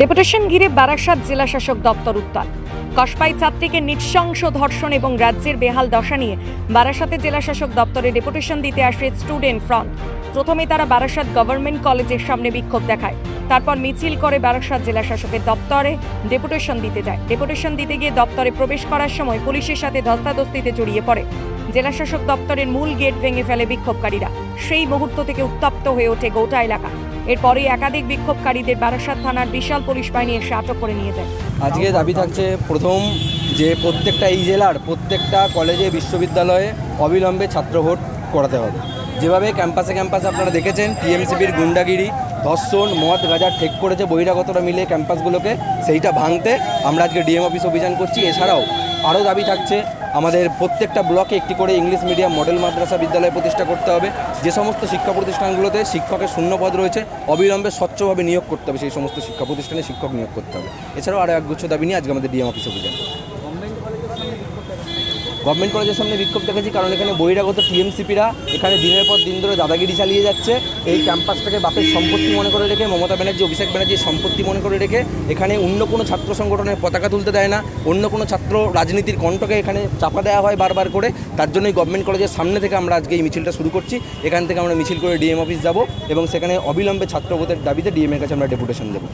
Deputation ঘিরে বারাসাত জেলা শাসক দপ্তর উত্তাল। কসবাই ছাত্রীকে নৃশংস ধর্ষণ এবং রাজ্যের বেহাল দশা নিয়ে বারাসাতে জেলা শাসক দপ্তরে ডেপুটেশন দিতে আসে স্টুডেন্ট ফ্রন্ট। প্রথমে তারা বারাসাত গভর্নমেন্ট কলেজের সামনে বিক্ষোভ দেখায়। তারপর মিছিল করে বারাসাত জেলা শাসকের দপ্তরে ডেপুটেশন দিতে যায়। ডেপুটেশন দিতে গিয়ে দপ্তরে প্রবেশ করার সময় পুলিশের সাথে ধস্তাধস্তিতে জড়িয়ে পড়ে। জেলা শাসক দপ্তরের মূল গেট ভেঙে ফেলে বিক্ষোভকারীরা। সেই মুহূর্ত থেকে উত্তপ্ত হয়ে ওঠে গোটা এলাকা। এরপরে একাধিক বিক্ষোভকারীদের বারাসাত থানার বিশাল পুলিশ বাহিনী এসে আটক করে নিয়ে যায়। আজকে দাবি থাকছে প্রথম যে প্রত্যেকটা এই জেলার প্রত্যেকটা কলেজে, বিশ্ববিদ্যালয়ে অবিলম্বে ছাত্র ভোট করাতে হবে। যেভাবে ক্যাম্পাসে ক্যাম্পাসে আপনারা দেখেছেন, টিএমসিপির গুন্ডাগিরি, ধর্ষণ, মদ গাজার ঠেক করেছে, বহিরাগতরা মিলে ক্যাম্পাসগুলোকে সেইটা ভাঙতে আমরা আজকে ডিএম অফিস অভিযান করছি। এছাড়াও আরও দাবি থাকছে আমাদের প্রত্যেকটা ব্লকে একটি করে ইংলিশ মিডিয়াম মডেল মাদ্রাসা বিদ্যালয় প্রতিষ্ঠা করতে হবে। যে সমস্ত শিক্ষা প্রতিষ্ঠানগুলোতে শিক্ষকের শূন্যপদ রয়েছে, অবিলম্বে স্বচ্ছভাবে নিয়োগ করতে হবে। সেই সমস্ত শিক্ষা প্রতিষ্ঠানে শিক্ষক নিয়োগ করতে হবে। এছাড়াও আরও একগুচ্ছ দাবি নিয়ে আজকে আমাদের ডিএম অফিসে অভিযান গভর্নমেন্ট কলেজের সামনে বিক্ষোভ দেখেছি কারণ এখানে বহিরাগত টিএমসিপিরা এখানে দিনের পর দিন ধরে দাদাগিরি চালিয়ে যাচ্ছে। এই ক্যাম্পাসটাকে বাপের সম্পত্তি মনে করে রেখে, মমতা ব্যানার্জি, অভিষেক ব্যানার্জির সম্পত্তি মনে করে রেখে, এখানে অন্য কোনো ছাত্র সংগঠনের পতাকা তুলতে দেয় না, অন্য কোনো ছাত্র রাজনীতির কণ্ঠকে এখানে চাপা দেওয়া হয় বারবার করে। তার জন্যই গভর্নমেন্ট কলেজের সামনে থেকে আমরা আজকে এই মিছিলটা শুরু করছি। এখান থেকে আমরা মিছিল করে ডিএম অফিস যাব এবং সেখানে অবিলম্বে ছাত্র ভোটের দাবিতে ডিএম এর কাছে আমরা ডেপুটেশন দেবো।